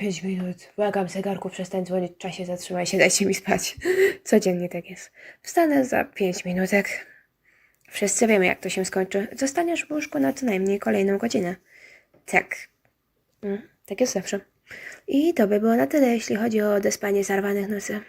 Pięć minut. Błagam zegarku, przestań dzwonić, czasie zatrzymaj się, dajcie mi spać. Codziennie tak jest. Wstanę za pięć minutek. Wszyscy wiemy, jak to się skończy. Zostaniesz w łóżku na co najmniej kolejną godzinę. Tak. Mm, tak jest zawsze. I to by było na tyle, jeśli chodzi o odespanie zarwanych nocy.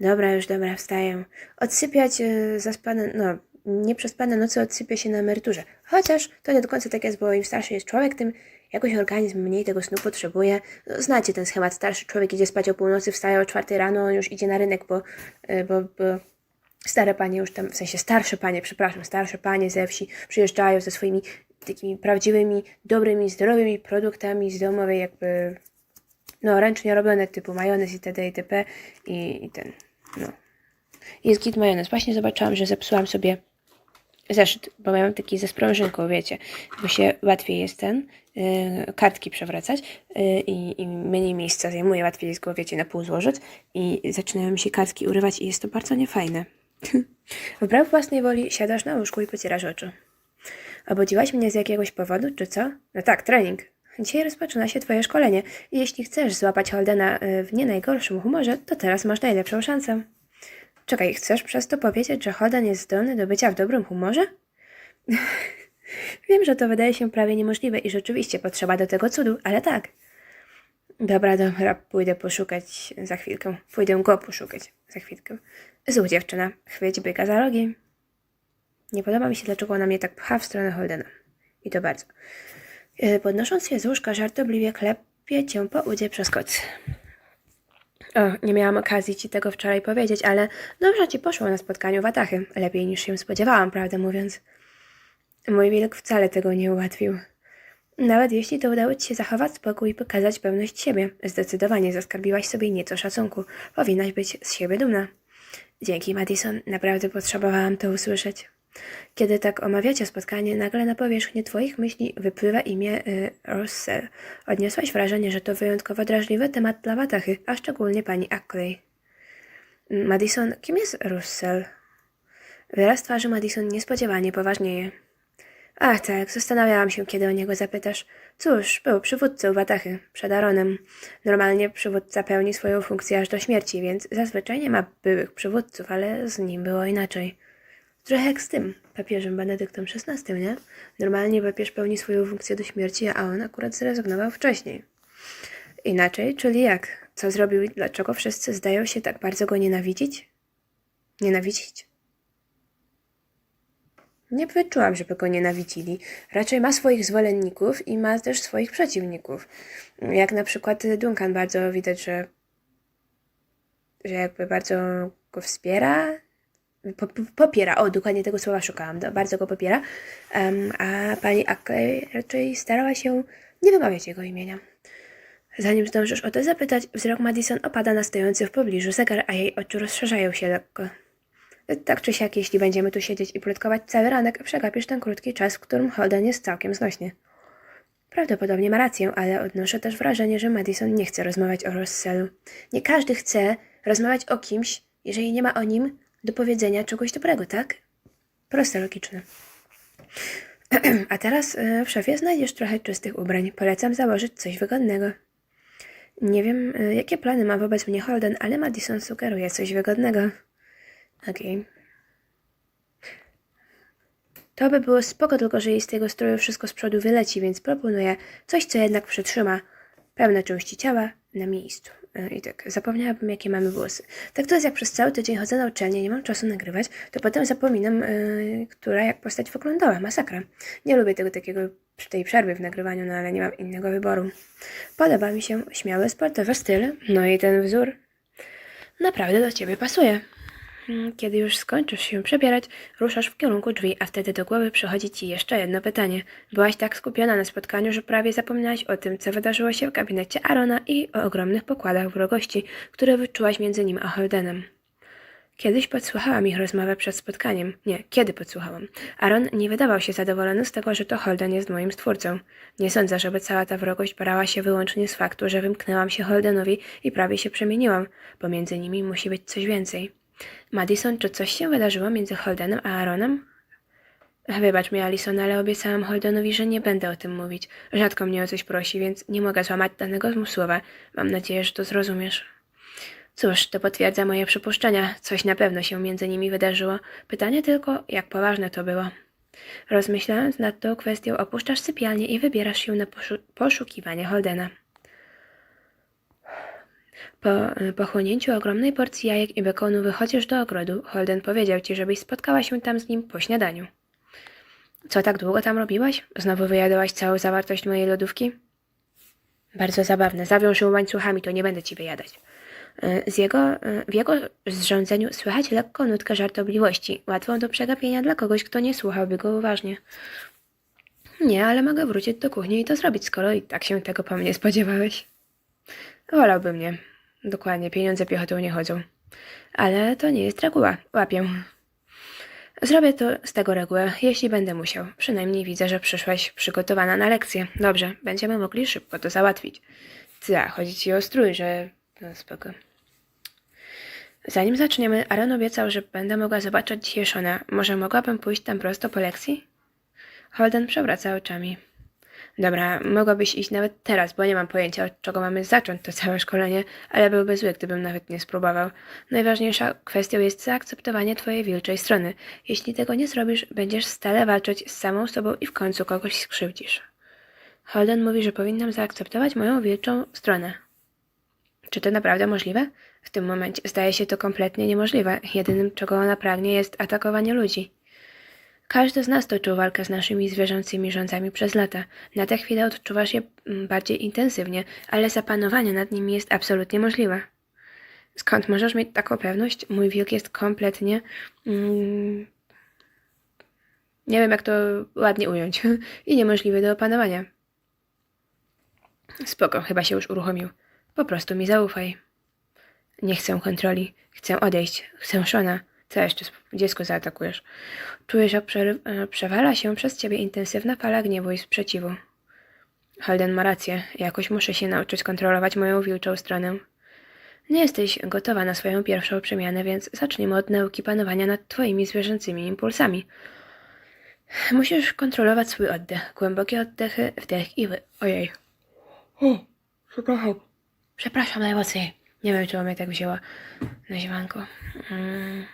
Dobra, już dobra, wstaję. Odsypiać yy, zaspane, no, nieprzespane nocy odsypia się na emeryturze. Chociaż to nie do końca tak jest, bo im starszy jest człowiek, tym jakoś organizm mniej tego snu potrzebuje. No, znacie ten schemat. Starszy człowiek idzie spać o północy, wstaje o czwartej rano, on już idzie na rynek, bo, yy, bo, bo stare panie już tam, w sensie starsze panie, przepraszam, starsze panie ze wsi przyjeżdżają ze swoimi takimi prawdziwymi, dobrymi, zdrowymi produktami z domowej jakby, no ręcznie robione typu majonez itd. itp. I, i ten, no. Jest git majonez. Właśnie zobaczyłam, że zepsułam sobie zeszyt, bo miałam taki ze sprężynką, wiecie, bo się łatwiej jest ten, yy, kartki przewracać yy, i, mniej miejsca zajmuje, łatwiej jest go, wiecie, na pół złożyć i zaczynają mi się kartki urywać i jest to bardzo niefajne. Wbrew własnej woli siadasz na łóżku i pocierasz oczy. Obudziłaś mnie z jakiegoś powodu, czy co? No tak, trening. Dzisiaj rozpoczyna się twoje szkolenie jeśli chcesz złapać Holdena y, w nie najgorszym humorze, to teraz masz najlepszą szansę. Czekaj, chcesz przez to powiedzieć, że Holden jest zdolny do bycia w dobrym humorze? Wiem, że to wydaje się prawie niemożliwe i rzeczywiście potrzeba do tego cudu, ale tak. Dobra, dobra, pójdę poszukać za chwilkę. Pójdę go poszukać za chwilkę. Złów dziewczyna, chwyć byka za rogi. Nie podoba mi się, dlaczego ona mnie tak pcha w stronę Holdena. I to bardzo. Yy, Podnosząc się z łóżka, żartobliwie klepie cię po udzie przez koc. O, nie miałam okazji ci tego wczoraj powiedzieć, ale dobrze ci poszło na spotkaniu Watachy. Lepiej niż się spodziewałam, prawdę mówiąc. Mój wilk wcale tego nie ułatwił. Nawet jeśli to udało ci się zachować spokój i pokazać pewność siebie, zdecydowanie zaskarbiłaś sobie nieco szacunku. Powinnaś być z siebie dumna. Dzięki, Madison. Naprawdę potrzebowałam to usłyszeć. Kiedy tak omawiacie spotkanie, nagle na powierzchnię twoich myśli wypływa imię y, Russell. Odniosłaś wrażenie, że to wyjątkowo drażliwy temat dla Watachy, a szczególnie pani Ackley. Madison, kim jest Russell? Wyraz twarzy Madison niespodziewanie poważnieje. Ach tak, zastanawiałam się, kiedy o niego zapytasz. Cóż, był przywódcą Watachy, przed Aaronem. Normalnie przywódca pełni swoją funkcję aż do śmierci, więc zazwyczaj nie ma byłych przywódców, ale z nim było inaczej. Trochę jak z tym papieżem Benedyktem XVI, nie? Normalnie papież pełni swoją funkcję do śmierci, a on akurat zrezygnował wcześniej. Inaczej, czyli jak? Co zrobił i dlaczego wszyscy zdają się tak bardzo go nienawidzić? Nienawidzić? Nie wyczułam, żeby go nienawidzili. Raczej ma swoich zwolenników i ma też swoich przeciwników. Jak na przykład Duncan bardzo widać, że, że jakby bardzo go wspiera, popiera, o dokładnie tego słowa szukałam, bardzo go popiera, Em, a pani Ackley raczej starała się nie wymawiać jego imienia. Zanim zdążysz o to zapytać, wzrok Madison opada na stojący w pobliżu zegar, a jej oczy rozszerzają się lekko. Tak czy siak, jeśli będziemy tu siedzieć i plotkować cały ranek, przegapisz ten krótki czas, w którym Holden jest całkiem znośny. Prawdopodobnie ma rację, ale odnoszę też wrażenie, że Madison nie chce rozmawiać o Rossellu. Nie każdy chce rozmawiać o kimś, jeżeli nie ma o nim do powiedzenia czegoś dobrego, tak? Proste, logiczne. A teraz e, w szafie znajdziesz trochę czystych ubrań. Polecam założyć coś wygodnego. Nie wiem, e, jakie plany ma wobec mnie Holden, ale Madison sugeruje coś wygodnego. Okej. To by było spoko, tylko że jej z tego stroju wszystko z przodu wyleci, więc proponuję coś, co jednak przytrzyma pewne części ciała na miejscu. E, I tak, zapomniałabym, jakie mamy włosy. Tak to jest, jak przez cały tydzień chodzę na uczelnię, nie mam czasu nagrywać, to potem zapominam, e, która jak postać wyglądała. Masakra. Nie lubię tego takiego, tej przerwy w nagrywaniu, no ale nie mam innego wyboru. Podoba mi się śmiały, sportowy styl, no i ten wzór naprawdę do ciebie pasuje. Kiedy już skończysz się przebierać, ruszasz w kierunku drzwi, a wtedy do głowy przychodzi ci jeszcze jedno pytanie. Byłaś tak skupiona na spotkaniu, że prawie zapomniałaś o tym, co wydarzyło się w gabinecie Arona i o ogromnych pokładach wrogości, które wyczułaś między nim a Holdenem. Kiedyś podsłuchałam ich rozmowę przed spotkaniem. Nie, kiedy podsłuchałam. Aaron nie wydawał się zadowolony z tego, że to Holden jest moim stwórcą. Nie sądzę, żeby cała ta wrogość brała się wyłącznie z faktu, że wymknęłam się Holdenowi i prawie się przemieniłam. Pomiędzy nimi musi być coś więcej. Madison, czy coś się wydarzyło między Holdenem a Aaronem? Wybacz mi, Alison, ale obiecałam Holdenowi, że nie będę o tym mówić. Rzadko mnie o coś prosi, więc nie mogę złamać danego mu słowa. Mam nadzieję, że to zrozumiesz. Cóż, to potwierdza moje przypuszczenia. Coś na pewno się między nimi wydarzyło. Pytanie tylko, jak poważne to było. Rozmyślając nad tą kwestią, opuszczasz sypialnię i wybierasz się na poszu- poszukiwanie Holdena. Po y, pochłonięciu ogromnej porcji jajek i bekonu wychodzisz do ogrodu. Holden powiedział ci, żebyś spotkała się tam z nim po śniadaniu. Co tak długo tam robiłaś? Znowu wyjadałaś całą zawartość mojej lodówki? Bardzo zabawne. Zawiąż ją łańcuchami, to nie będę ci wyjadać. Y, Z jego, y, w jego zrządzeniu słychać lekko nutkę żartobliwości, łatwą do przegapienia dla kogoś, kto nie słuchałby go uważnie. Nie, ale mogę wrócić do kuchni i to zrobić, skoro i tak się tego po mnie spodziewałeś. Wolałbym nie. Dokładnie, pieniądze piechotą nie chodzą. Ale to nie jest reguła. Łapię. Zrobię to z tego reguły, jeśli będę musiał. Przynajmniej widzę, że przyszłaś przygotowana na lekcję. Dobrze, będziemy mogli szybko to załatwić. Co, chodzi ci o strój, że... No spoko. Zanim zaczniemy, Aaron obiecał, że będę mogła zobaczyć Shona. Może mogłabym pójść tam prosto po lekcji? Holden przewraca oczami. Dobra, mogłabyś iść nawet teraz, bo nie mam pojęcia, od czego mamy zacząć to całe szkolenie, ale byłby zły, gdybym nawet nie spróbował. Najważniejsza kwestią jest zaakceptowanie twojej wilczej strony. Jeśli tego nie zrobisz, będziesz stale walczyć z samą sobą i w końcu kogoś skrzywdzisz. Holden mówi, że powinnam zaakceptować moją wilczą stronę. Czy to naprawdę możliwe? W tym momencie zdaje się to kompletnie niemożliwe. Jedynym, czego ona pragnie, jest atakowanie ludzi. Każdy z nas toczył walkę z naszymi zwierzęcymi rządzami przez lata. Na tę chwilę odczuwasz je mm, bardziej intensywnie, ale zapanowanie nad nimi jest absolutnie możliwe. Skąd możesz mieć taką pewność? Mój wilk jest kompletnie. Mm, nie wiem, jak to ładnie ująć. I niemożliwy do opanowania. Spoko, chyba się już uruchomił. Po prostu mi zaufaj. Nie chcę kontroli. Chcę odejść. Chcę Shona. Co jeszcze? Dziecko zaatakujesz. Czujesz, jak e, przewala się przez ciebie intensywna fala gniewu i sprzeciwu. Holden ma rację. Jakoś muszę się nauczyć kontrolować moją wilczą stronę. Nie jesteś gotowa na swoją pierwszą przemianę, więc zacznijmy od nauki panowania nad twoimi zwierzęcymi impulsami. Musisz kontrolować swój oddech. Głębokie oddechy, wdech i wy... Ojej. O, przepraszam. Przepraszam najmocniej. Nie wiem, czy mnie tak wzięła na ziemanko. Mm.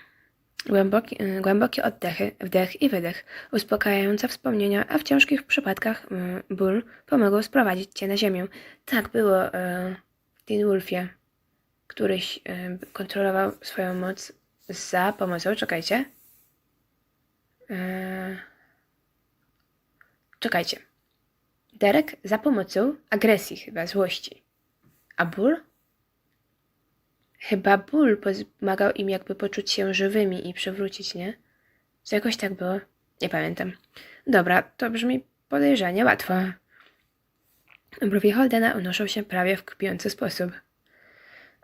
Głęboki, y, głębokie oddechy, wdech i wydech, uspokajające wspomnienia, a w ciężkich przypadkach y, ból pomogą sprowadzić cię na ziemię. Tak było y, w Teen Wolfie. Któryś kontrolował swoją moc za pomocą, czekajcie. Czekajcie. Derek za pomocą agresji chyba, złości. A ból? Chyba ból pomagał im jakby poczuć się żywymi i przywrócić, nie? Co jakoś tak było? Nie pamiętam. Dobra, to brzmi podejrzanie łatwo. Brwi Holdena unoszą się prawie w kpiący sposób.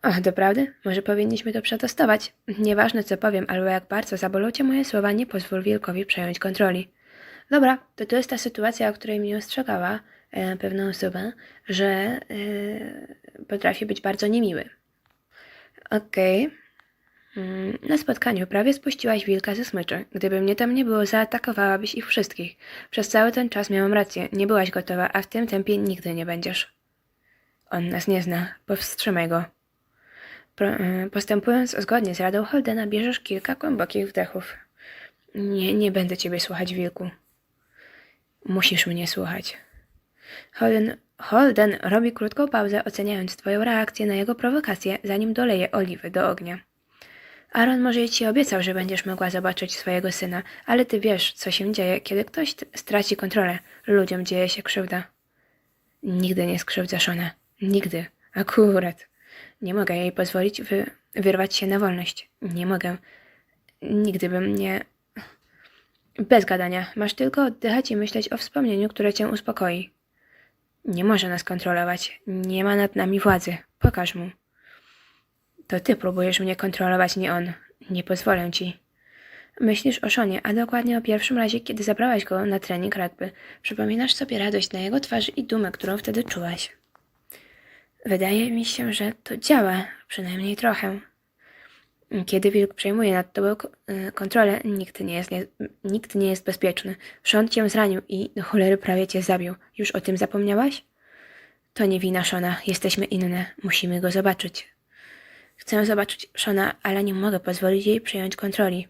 O, doprawdy? Może powinniśmy to przetestować. Nieważne co powiem, albo jak bardzo zabolą cię moje słowa, nie pozwól wilkowi przejąć kontroli. Dobra, to to jest ta sytuacja, o której mnie ostrzegała e, pewna osoba, że e, potrafi być bardzo niemiły. Okej. Mm, Na spotkaniu prawie spuściłaś wilka ze smyczy. Gdyby mnie tam nie było, zaatakowałabyś ich wszystkich. Przez cały ten czas miałam rację. Nie byłaś gotowa, a w tym tempie nigdy nie będziesz. On nas nie zna. Powstrzymaj go. Pro, y, postępując zgodnie z radą Holdena, bierzesz kilka głębokich wdechów. Nie, nie będę ciebie słuchać, wilku. Musisz mnie słuchać. Holden, Holden robi krótką pauzę, oceniając twoją reakcję na jego prowokację, zanim doleje oliwy do ognia. Aaron może ci obiecał, że będziesz mogła zobaczyć swojego syna, ale ty wiesz, co się dzieje, kiedy ktoś straci kontrolę. Ludziom dzieje się krzywda. Nigdy nie skrzywdza Shona. Nigdy. Akurat. Nie mogę jej pozwolić wy- wyrwać się na wolność. Nie mogę. Nigdy bym nie... Bez gadania. Masz tylko oddychać i myśleć o wspomnieniu, które cię uspokoi. Nie może nas kontrolować. Nie ma nad nami władzy. Pokaż mu. To ty próbujesz mnie kontrolować, nie on. Nie pozwolę ci. Myślisz o Szonie, a dokładnie o pierwszym razie, kiedy zabrałaś go na trening rugby. Przypominasz sobie radość na jego twarzy i dumę, którą wtedy czułaś. Wydaje mi się, że to działa, przynajmniej trochę. Kiedy wilk przejmuje nad tobą e, kontrolę, nikt nie, jest nie, nikt nie jest bezpieczny. Sean cię zranił i do cholery prawie cię zabił. Już o tym zapomniałaś? To nie wina Shona. Jesteśmy inne. Musimy go zobaczyć. Chcę zobaczyć Shona, ale nie mogę pozwolić jej przejąć kontroli.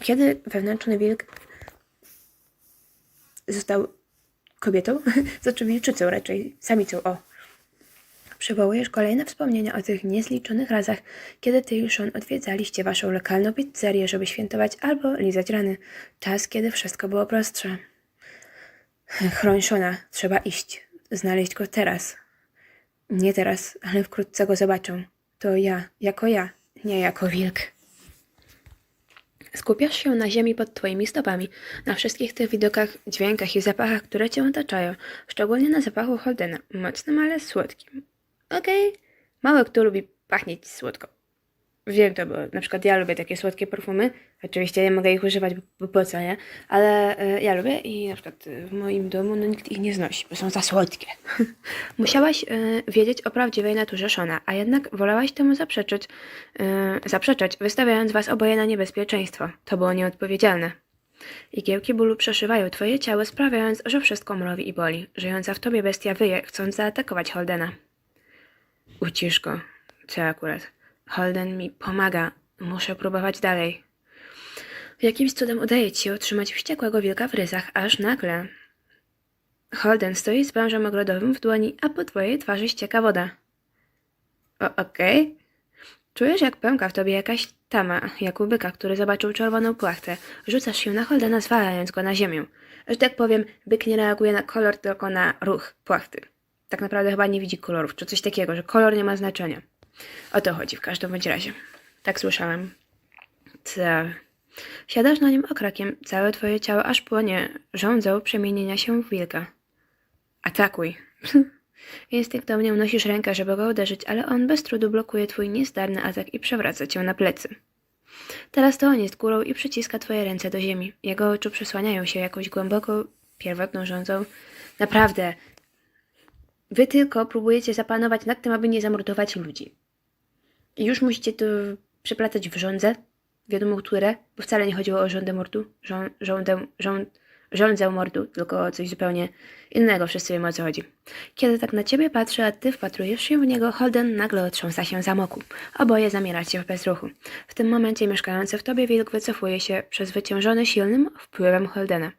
Kiedy wewnętrzny wilk został kobietą, znaczy wilczycą raczej, samicą, o. Przywołujesz kolejne wspomnienia o tych niezliczonych razach, kiedy ty i Sean odwiedzaliście waszą lokalną pizzerię, żeby świętować albo lizać rany. Czas, kiedy wszystko było prostsze. Chroń Shona, trzeba iść. Znaleźć go teraz. Nie teraz, ale wkrótce go zobaczę. To ja, jako ja, nie jako wilk. Skupiasz się na ziemi pod twoimi stopami, na wszystkich tych widokach, dźwiękach i zapachach, które cię otaczają, szczególnie na zapachu Holdena, mocnym, ale słodkim. Okej, mało kto lubi pachnieć słodko. Wiem to, bo na przykład ja lubię takie słodkie perfumy. Oczywiście nie mogę ich używać, bo, po co, nie? Ale e, ja lubię i na przykład w moim domu no, nikt ich nie znosi, bo są za słodkie. Musiałaś e, wiedzieć o prawdziwej naturze Shona, a jednak wolałaś temu zaprzeczyć, e, zaprzeczać, wystawiając was oboje na niebezpieczeństwo. To było nieodpowiedzialne. Igiełki bólu przeszywają twoje ciało, sprawiając, że wszystko mrowi i boli. Żyjąca w tobie bestia wyje, chcąc zaatakować Holdena. Ucisz go. Co akurat? Holden mi pomaga. Muszę próbować dalej. Jakimś cudem udaje ci się otrzymać wściekłego wilka w ryzach, aż nagle... Holden stoi z wężem ogrodowym w dłoni, a po twojej twarzy ścieka woda. O, okej. Czujesz, jak pęka w tobie jakaś tama, jak u byka, który zobaczył czerwoną płachtę. Rzucasz się na Holdena, zwalając go na ziemię. Że tak powiem, byk nie reaguje na kolor, tylko na ruch płachty. Tak naprawdę chyba nie widzi kolorów, czy coś takiego, że kolor nie ma znaczenia. O to chodzi w każdym bądź razie. Tak słyszałem. Ta. Siadasz na nim okrakiem, całe twoje ciało aż płonie, żądzą przemienienia się w wilka. Atakuj. Instynktownie unosisz rękę, żeby go uderzyć, ale on bez trudu blokuje twój niezdarny atak i przewraca cię na plecy. Teraz to on jest górą i przyciska twoje ręce do ziemi. Jego oczu przesłaniają się jakąś głęboką, pierwotną rządzą. Naprawdę, wy tylko próbujecie zapanować nad tym, aby nie zamordować ludzi. I już musicie to przeplatać w żądze, wiadomo które, bo wcale nie chodziło o żądę mordu, żą, żądę, żąd, żądzę mordu, tylko coś zupełnie innego, wszyscy wiemy o co chodzi. Kiedy tak na ciebie patrzy, a ty wpatrujesz się w niego, Holden nagle otrząsa się za moku. Oboje zamieracie w bezruchu. W tym momencie mieszkający w tobie wilk wycofuje się, przezwyciężony silnym wpływem Holdena.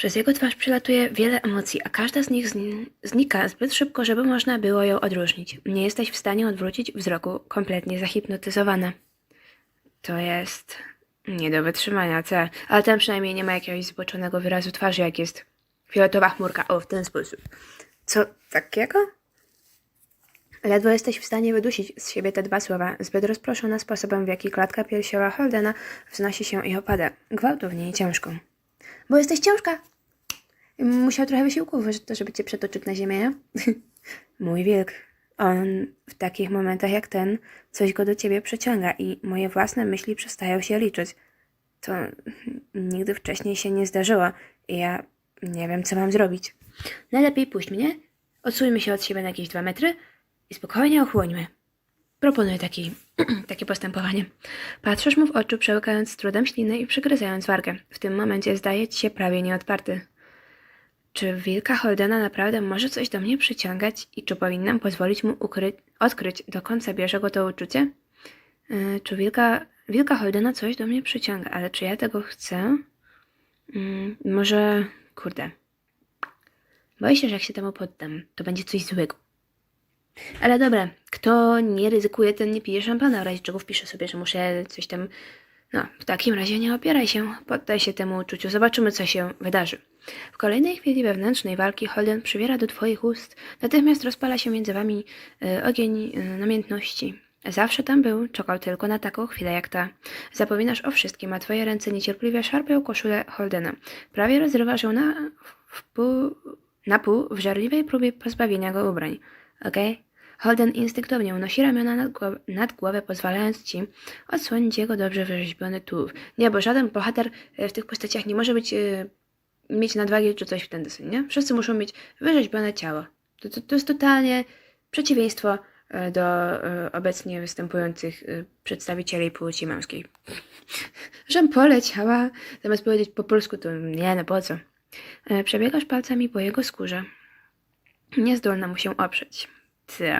Przez jego twarz przelatuje wiele emocji, a każda z nich zni- znika zbyt szybko, żeby można było ją odróżnić. Nie jesteś w stanie odwrócić wzroku, kompletnie zahipnotyzowana. To jest nie do wytrzymania, co? Ale ten przynajmniej nie ma jakiegoś zboczonego wyrazu twarzy, jak jest fioletowa chmurka. O, w ten sposób. Co takiego? Ledwo jesteś w stanie wydusić z siebie te dwa słowa, zbyt rozproszona sposobem, w jaki klatka piersiowa Holdena wznosi się i opada, gwałtownie i ciężko. Bo jesteś ciężka. Musiał trochę wysiłku to, żeby cię przetoczyć na ziemię? Mój wilk. On w takich momentach jak ten coś go do ciebie przyciąga i moje własne myśli przestają się liczyć. To nigdy wcześniej się nie zdarzyło i ja nie wiem, co mam zrobić. Najlepiej puść mnie, odsuńmy się od siebie na jakieś dwa metry i spokojnie ochłońmy. Proponuję taki, takie postępowanie. Patrzysz mu w oczy, przełykając z trudem ślinę i przygryzając wargę. W tym momencie zdaje ci się prawie nieodparty. Czy wilka Holdena naprawdę może coś do mnie przyciągać i czy powinnam pozwolić mu odkryć, dokąd zabierze go to uczucie? Yy, czy wilka, wilka Holdena coś do mnie przyciąga, ale czy ja tego chcę? Mm, może, kurde. Boję się, że jak się temu poddam, to będzie coś złego. Ale dobra, kto nie ryzykuje, ten nie pije szampana, w razie czego wpiszę sobie, że muszę coś tam... No, w takim razie nie opieraj się, poddaj się temu uczuciu, zobaczymy, co się wydarzy. W kolejnej chwili wewnętrznej walki Holden przybiera do twoich ust, natychmiast rozpala się między wami e, ogień e, namiętności. Zawsze tam był, czekał tylko na taką chwilę jak ta. Zapominasz o wszystkim, a twoje ręce niecierpliwie szarpią koszulę Holdena. Prawie rozrywasz ją na, w pół, na pół w żarliwej próbie pozbawienia go ubrań. Okej? Holden instynktownie unosi ramiona nad, głow- nad głowę, pozwalając ci odsłonić jego dobrze wyrzeźbiony tułów. Nie, bo żaden bohater e, w tych postaciach nie może być, e, mieć nadwagi czy coś w ten deseń, nie? Wszyscy muszą mieć wyrzeźbione ciało. To, to, to jest totalnie przeciwieństwo e, do obecnie występujących przedstawicieli płci męskiej. Żem poleciała, zamiast powiedzieć po polsku, to nie, no po co? Przebiegasz palcami po jego skórze. Nie zdolna mu się oprzeć. Ty.